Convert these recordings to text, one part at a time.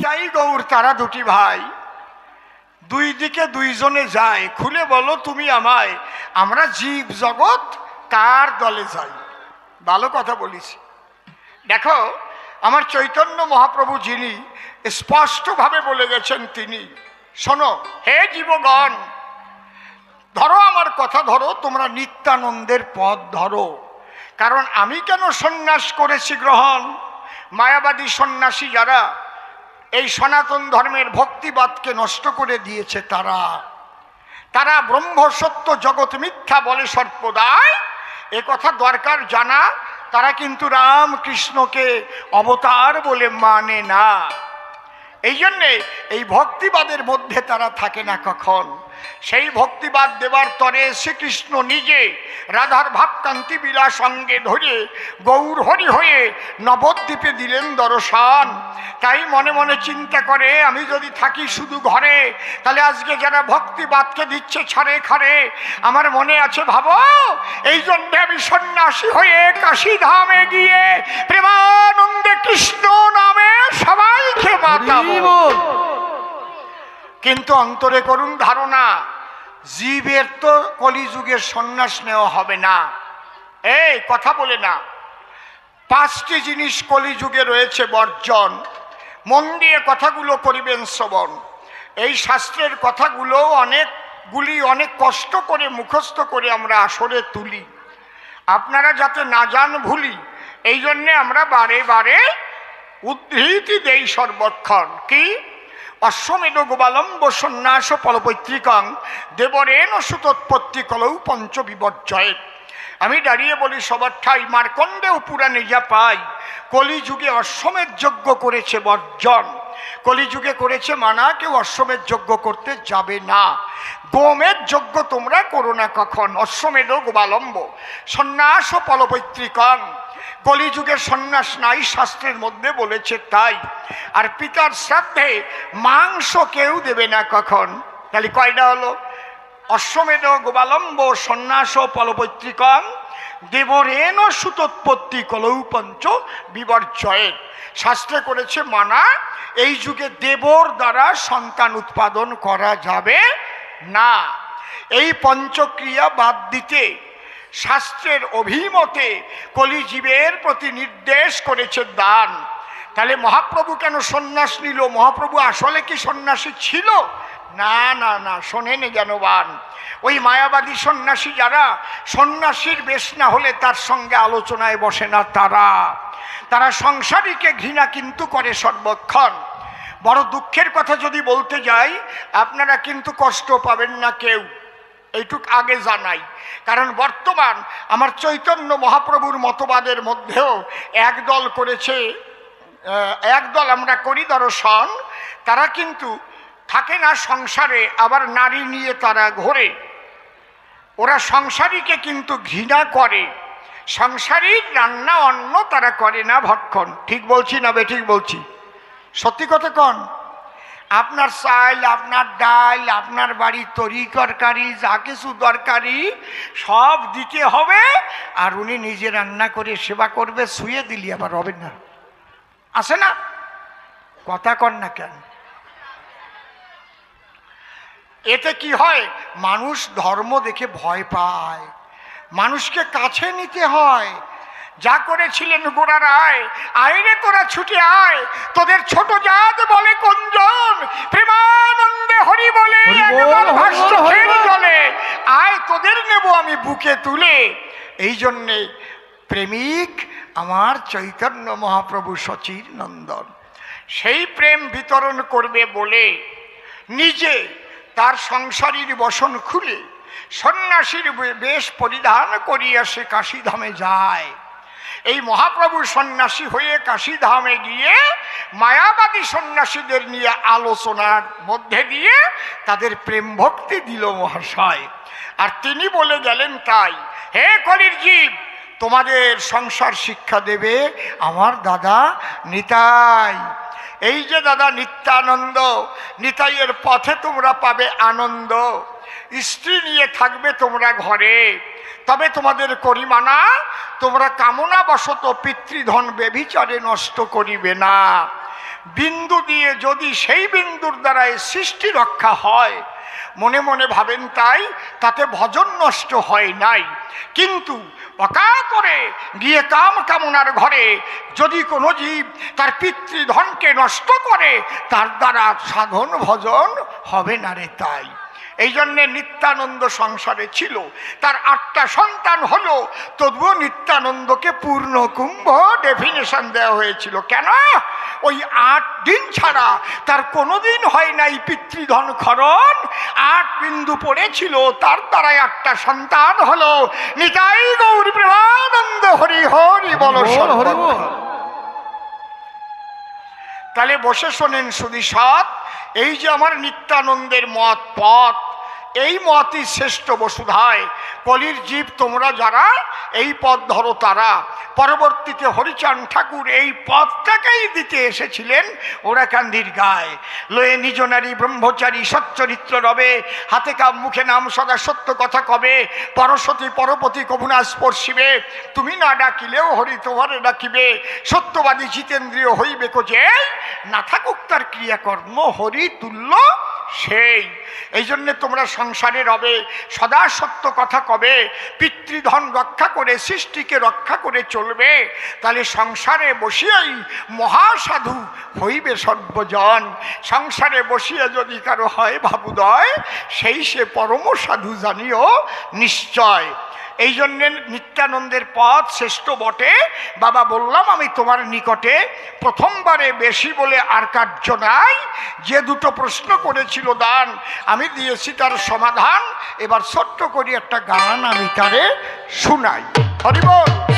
নিতাই গৌর তারা দুটি ভাই। দুই দিকে দুইজনে যায়। খুলে বলো তুমি আমায়, আমরা জীব জগৎ কার দলে যাই? ভালো কথা বলিস দেখো, আমার চৈতন্য মহাপ্রভু যিনি, স্পষ্টভাবে বলে গেছেন তিনি, শোনো, হে জীবগণ, ধরো আমার কথা ধরো, তোমরা নিত্যানন্দের পথ ধরো। কারণ আমি কেন সন্ন্যাস করেছি গ্রহণ? মায়াবাদী সন্ন্যাসী যারা এই সনাতন ধর্মের ভক্তিবাদকে নষ্ট করে দিয়েছে তারা। তারা ব্রহ্ম সত্য জগৎ মিথ্যা বলে সর্বদাই এ কথা দরকার জানা, তারা কিন্তু রামকৃষ্ণকে অবতার বলে মানে না। এই জন্যে এই ভক্তিবাদের মধ্যে তারা থাকে না কখন। সেই ভক্তিবাদ দেবার তরে শ্রীকৃষ্ণ নিজে রাধার ভাবকান্তি বিলাস সঙ্গে ধরে গৌর হরি হয়ে নবদ্বীপে দিলেন দর্শন। তাই মনে মনে চিন্তা করে আমি যদি থাকি শুধু ঘরে তাহলে আজকে যারা ভক্তিবাদকে দিচ্ছে ছাড়ে খারে আমার মনে আছে ভাবো এই জন্যে আমি সন্ন্যাসী হয়ে কাশী ধামে গিয়ে প্রেমানন্দে কৃষ্ণ নামে সবাইকে মাতাবো। কিন্তু অন্তরে করুন ধারণা, জীবের তো কলিযুগের সন্ন্যাস নেওয়া হবে না। এই, কথা বলে না। পাঁচটি জিনিস কলিযুগে রয়েছে বর্জন। মন দিয়ে কথাগুলো করিবেন শ্রবণ। এই শাস্ত্রের কথাগুলো অনেকগুলি অনেক কষ্ট করে মুখস্থ করে আমরা আসরে তুলি। আপনারা যাতে না যান ভুলি, এই জন্যে আমরা বারে বারে উদ্ধৃতি দেই সর্বক্ষণ। কি? অশ্বমেধ গোবালম্ব সন্ন্যাস ফলপৈত্রিকাং দেবরেণ সুতোৎপত্তি কলৌ পঞ্চ পঞ্চবিবর্জয়ের আমি দাঁড়িয়ে বলি সবার ঠাই মার্কণ্ডেও পুরাণে যা পাই। কলিযুগে অশ্বমেধ যজ্ঞ করেছে বর্জন। কলিযুগে করেছে মানা, কেউ অশ্বমেধ যজ্ঞ করতে যাবে না। গোমের যজ্ঞ তোমরা করো না কখন? অশ্বমেধ গোবালম্ব সন্ন্যাস ফলপৈত্রিকাং কলিযুগের সন্ন্যাস নাই, শাস্ত্রের মধ্যে বলেছে তাই। আর পিতার শ্রাদ্ধে মাংস কেউ দেবে না কখন? তাহলে কয়টা হলো? অশ্বমেধ, গোবালম্ব, সন্ন্যাস ফলপৈত্রিকং দেবরেণ, সুতোৎপত্তি কলৌ পঞ্চ বিবর্জয়ের শাস্ত্রে করেছে মানা, এই যুগে দেবর দ্বারা সন্তান উৎপাদন করা যাবে না। এই পঞ্চক্রিয়া বাদ দিতে শাস্ত্রের অভিমতে কলিজীবের প্রতি নির্দেশ করেছে দান। তাহলে মহাপ্রভু কেন সন্ন্যাস নিল? মহাপ্রভু আসলে কি সন্ন্যাসী ছিল? না না না, শোনেন জ্ঞানবান। ওই মায়াবাদী সন্ন্যাসী যারা, সন্ন্যাসীর বেশ না হলে তার সঙ্গে আলোচনায় বসে না তারা। তারা সংসারীকে ঘৃণা কিন্তু করে সর্বক্ষণ। বড় দুঃখের কথা যদি বলতে যাই, আপনারা কিন্তু কষ্ট পাবেন না কেউ। এইটুক আগে জানাই। কারণ বর্তমান আমার চৈতন্য মহাপ্রভুর মতবাদের মধ্যেও একদল করেছে একদল আমরা করি দর্শন, তারা কিন্তু থাকে না সংসারে, আবার নারী নিয়ে তারা ঘোরে। ওরা সংসারীকে কিন্তু ঘৃণা করে। সংসারীর রান্না অন্ন তারা করে না ভক্ষণ। ঠিক বলছি না বে, ঠিক বলছি। সত্যি কথা কন? আপনার চাল, আপনার ডাল, আপনার বাড়ির তরি তরকারি, যা কিছু দরকারি, সব দিতে হবে। আর উনি নিজে রান্না করে সেবা করবে, শুয়ে দিলি আবার, হবে না। আসে না? কথা কর না কেন? এতে কি হয়? মানুষ ধর্ম দেখে ভয় পায়। মানুষকে কাছে নিতে হয়। যা করেছিলেন গোড়া রায় আইরে তোরা ছুটে আয়। তোদের ছোট জাত বলে কোনজন প্রেমানন্দে হরি বলে ভাষ্য খেয়ে আয় তোদের নেব আমি বুকে তুলে। এই জন্যে প্রেমিক আমার চৈতন্য মহাপ্রভু সচির নন্দন। সেই প্রেম বিতরণ করবে বলে নিজে তার সংসারীর বসন খুলে সন্ন্যাসীর বেশ পরিধান করিয়া সে কাশীধামে যায়। এই মহাপ্রভু সন্ন্যাসী হয়ে কাশীধামে গিয়ে মায়াবাদী সন্ন্যাসীদের নিয়ে আলোচনার মধ্যে দিয়ে তাদের প্রেম ভক্তি দিল মহাশয়। আর তিনি বলে গেলেন তাই, হে কলির জীব তোমাদের সংসার শিক্ষা দেবে আমার দাদা নিতাই। এই যে দাদা নিত্যানন্দ, নিতাইয়ের পথে তোমরা পাবে আনন্দ। স্ত্রী নিয়ে থাকবে তোমরা ঘরে। তবে তোমাদের করিমানা, তোমরা কামনা বশত পিতৃধন বেভিচারে নষ্ট করিবে না। বিন্দু দিয়ে যদি সেই বিন্দুর দ্বারাই সৃষ্টি রক্ষা হয়, মনে মনে ভাবেন তাই, তাতে ভজন নষ্ট হয় নাই। কিন্তু অকা করে গিয়ে কাম কামনার ঘরে যদি কোনো জীব তার পিতৃধনকে নষ্ট করে, তার দ্বারা সাধন ভজন হবে না রে তাই। এই জন্যে নিত্যানন্দ সংসারে ছিল। তার আটটা সন্তান হলো তবুও নিত্যানন্দকে পূর্ণ কুম্ভ ডেফিনেশন দেওয়া হয়েছিল। কেন? ওই আট দিন ছাড়া তার কোনোদিন হয় নাই পিতৃধন খরণ। আট বিন্দু পড়েছিল তার দ্বারাই আটটা সন্তান হলো। নিতাই গৌরী প্রেমানন্দ হরি হরি বল হরি বল। তাহলে বসে শোনেন সুদী এই যে আমার নিত্যানন্দের মত পথ। এই মতই শ্রেষ্ঠ বসুধায়। কলির জীব তোমরা যারা, এই পথ ধরো তারা। পরবর্তীতে হরিচাঁদ ঠাকুর এই পথটাকেই দিতে এসেছিলেন ওরা কান্দির গায়ে। লয়ে নিজ নারী ব্রহ্মচারী সচ্চরিত্র রবে। হাতে কাম মুখে নাম সদা সত্য কথা কবে। পরশতী পরপতি কবুনা স্পর্শিবে তুমি না ডাকিলেও হরি তোমারে ডাকিবে। সত্যবাদী জিতেন্দ্রীয় হইবে কোজে না থাকুক তার ক্রিয়াকর্ম, হরি তুল্য সেই এই জন্যে তোমরা সংসারে রবে, সদা সত্য কথা কবে, পিতৃধন রক্ষা করে, সৃষ্টিকে রক্ষা করে চলবে, তাহলে সংসারে বসিয়াই মহাসাধু হইবে সর্বজন। সংসারে বসিয়া যদি কারও হয় ভাবুদয়, সেই সে পরম সাধু জানিও নিশ্চয়। এই জন্যে নিত্যানন্দের পথ শ্রেষ্ঠ বটে। বাবা বললাম, আমি তোমার নিকটে প্রথমবারে বেশি বলে আর কার্য নাই। যে দুটো প্রশ্ন করেছিল দান, আমি দিয়েছি তার সমাধান। এবার ছোট্ট করি একটা গান আমি তারে শুনাই। হরিবল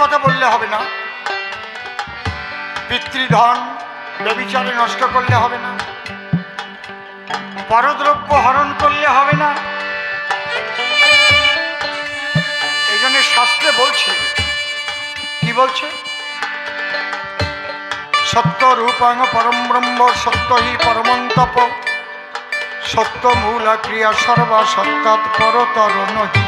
কথা বললে হবে না। পিতৃধন বেবিচারে নষ্ট করলে হবে না। পরদ্রব্য হরণ করলে হবে না। এই জন্য শাস্ত্রে বলছে, কি বলছে? সত্য রূপাং পরম ব্রহ্ম সত্য হি পরমন্তপ সত্য মূল ক্রিয়া সর্বা সত্যাৎ পরতর নহি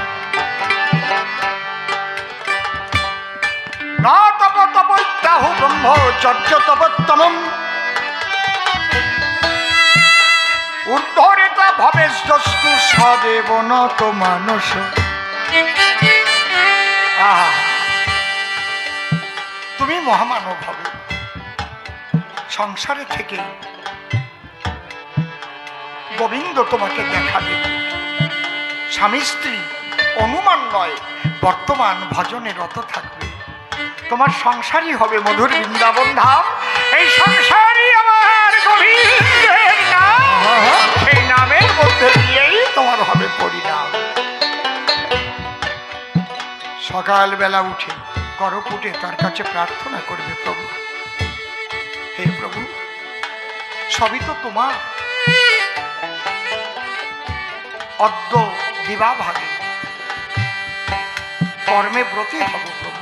তুমি মহামানব হবে সংসারে থেকে গোবিন্দ তোমাকে দেখা দেবে স্বামী স্ত্রী, অনুমান নয়, বর্তমান ভজনে রত থাকবে। তোমার সংসারই হবে মধুর বৃন্দাবন ধাম। এই সংসারই আমার সেই নামের মধ্যে দিয়েই তোমার হবে পরিণাম। সকালবেলা উঠে করপুটে তার কাছে প্রার্থনা করবে প্রভু। হে প্রভু, সবই তো তোমার। অদ্য বিবাহ ভাগে কর্মে ব্রতী হব প্রভু।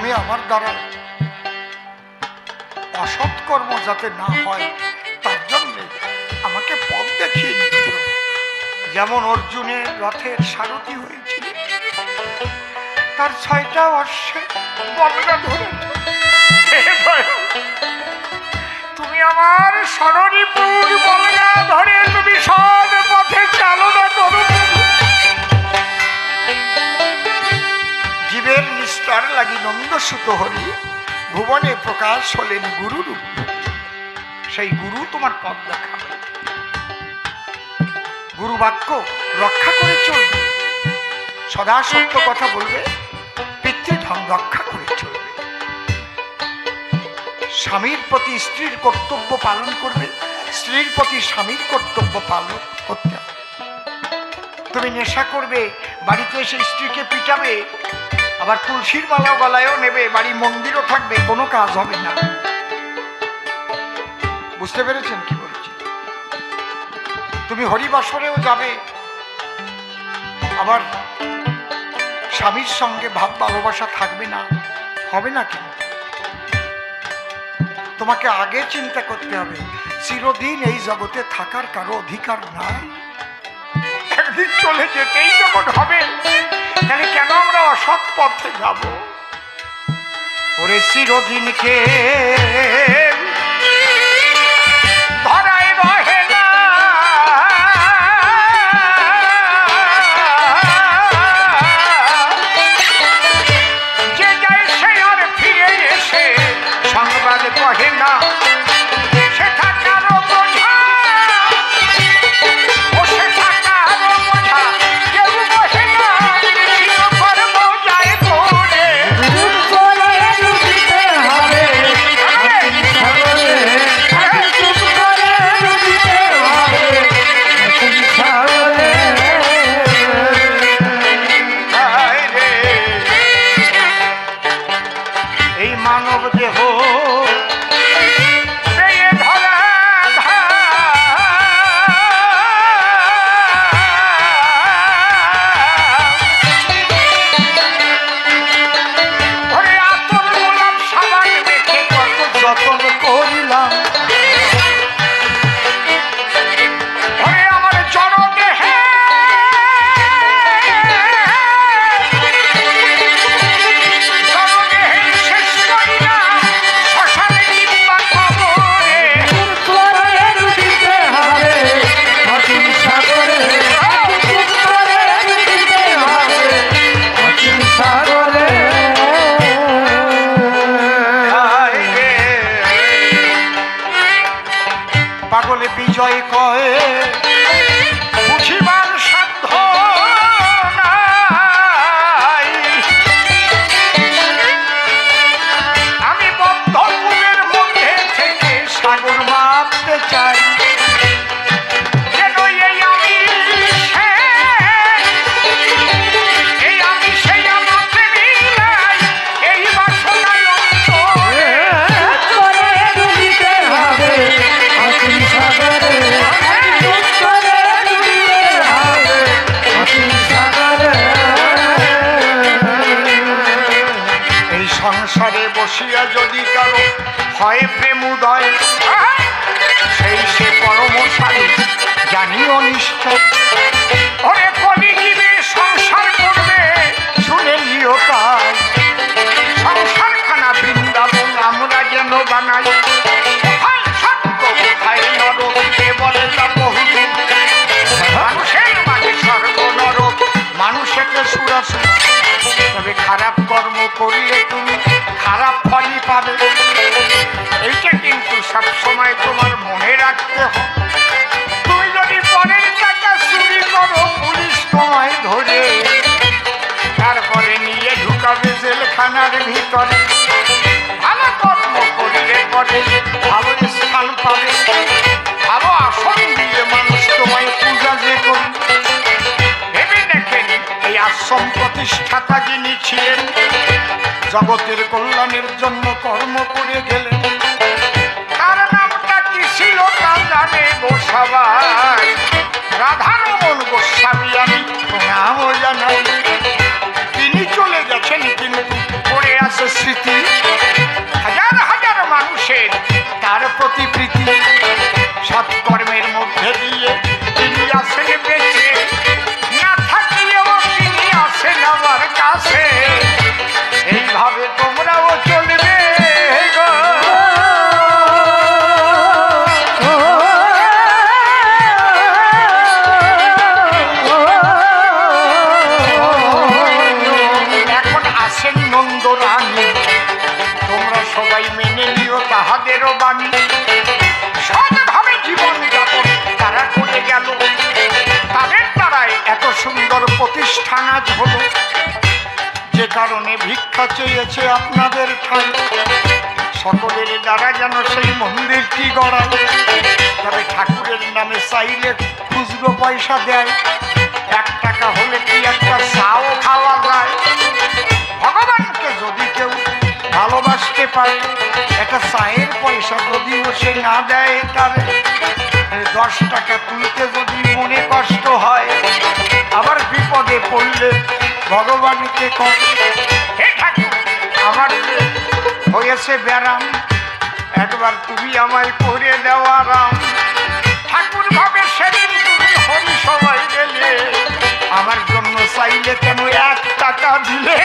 তুমি আমি আমার দ্বারা অসৎকর্ম যাতে না হয় তার জন্যে আমাকে পথ দেখিয়ে দিত যেমন অর্জুনের রথের সারথি হয়েছিল তার ছয়টা অশ্বে হে দয়াল, তুমি আমার সরণীপুর বলগা ধরে তুমি সব জীবের নিষ্ঠার লাগি নন্দসুত হরি, ভুবনে প্রকাশ হলেন গুরুরূপ। সেই গুরু তোমার পথ দেখাবে গুরু বাক্য রক্ষা করে চলবে সদা সত্য কথা বলবে পিতৃধন রক্ষা করে চলবে। স্বামীর প্রতি স্ত্রীর কর্তব্য পালন করবে, স্ত্রীর প্রতি স্বামীর কর্তব্য পালন করতে তুমি নেশা করবে, বাড়িতে এসে স্ত্রীকে পিটাবে আবার তুলসীর মালা গলায়ও নেবে, বাড়ি মন্দিরও থাকবে, কোনো কাজ হবে না। বুঝতে পেরেছেন কি বলছি? তুমি হরিবাসরেও যাবে, আবার স্বামীর সঙ্গে ভাব ভালোবাসা থাকবে না, হবে না কেন? তোমাকে আগে চিন্তা করতে হবে, চিরদিন এই জগতে থাকার কারও অধিকার নাই। একদিন চলে যেতেই যখন হবে। তাহলে কেন আমরা অসৎ পথে যাব? ওরে চিরদিন কে পাগলে বিজয় কয়ে বুঝিবার বসিয়া যদি কারও হয় প্রেম উদয়, সেই সে পরমসারে জানিও নিশ্চয়। সংসার করবে, শুনে নিও তাই। সংসারখানা বৃন্দাবন আমরা যেন বানাই। তা তবে খারাপ কর্ম করিলে খারাপ পাবে এইটা কিন্তু সবসময় তোমার মনে রাখতে হবে। তুমি যদি পরের চুরি করো, পুলিশ তোমায় ধরে। তারপরে নিয়ে ঢুকাবে জেলখানার ভিতরে। ভালো কর্ম করলে পরে ভালো স্থান পাবে। ভালো আসন দিয়ে মানুষ তোমায় পূজা যে করবে ভেবে এই আশ্রম প্রতিষ্ঠাতা যিনি ছিলেন? জগতের কল্যাণের জন্য কর্ম করে গেলেন। তার নামটা কি ছিল তা জানে গোসাবাই রাধারমন গোস্বামী আমি নাম জানাই। তিনি চলে গেছেন কিন্তু পড়ে আছে স্মৃতি। হাজার হাজার মানুষের তার প্রতি প্রীতি নিও তাহাদেরও বাণী সৎভাবে জীবন তারা করে গেল। তাদের দ্বারাই এত সুন্দর প্রতিষ্ঠান আজ হলো। যে কারণে ভিক্ষা চেয়েছে আপনাদের ঠাই সকলের দ্বারা যেন সেই মন্দিরটি গড়ায়। তবে ঠাকুরের নামে চাইলে খুচরো পয়সা দেয়। এক টাকা হলে কি না দেয় এই দশ টাকা তুলতে যদি মনে কষ্ট হয় আবার বিপদে পড়লে ভগবানকে আমার হয়েছে ব্যারাম একবার তুমি আমায় করে দেওয়া রাম ঠাকুর ভাবে সেদিন তুমি হরি সবাই গেলে আমার জন্য চাইলে কেন এক টাকা দিলে?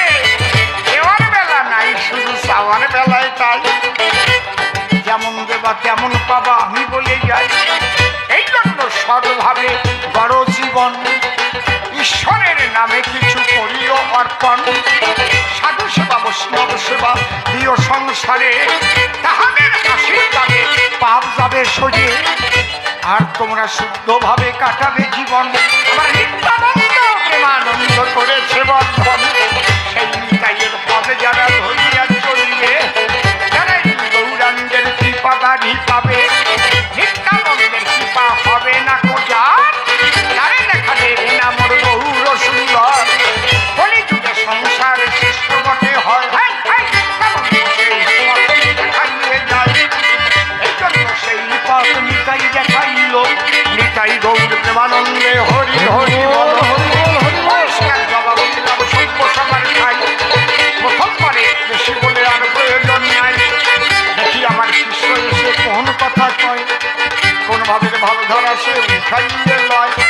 অর্পণ। সাধু সেবা, বৈষ্ণব সেবা প্রিয় সংসারে। তাহাদের আশীর্বাদে পাপ যাবে সোজে। আর তোমরা শুদ্ধভাবে কাটাবে জীবন। প্রেমানন্দ করেছে বন্ধন। সেই নিতাইয়ের পথে যারা ধরিয়া চলবে তারাই গৌরাঙ্গের কৃপা বাড়ি পাবে, নিত্যানন্দের কৃপা হবে না কোন ভাবে ধরা সে খাইয়ে লয়।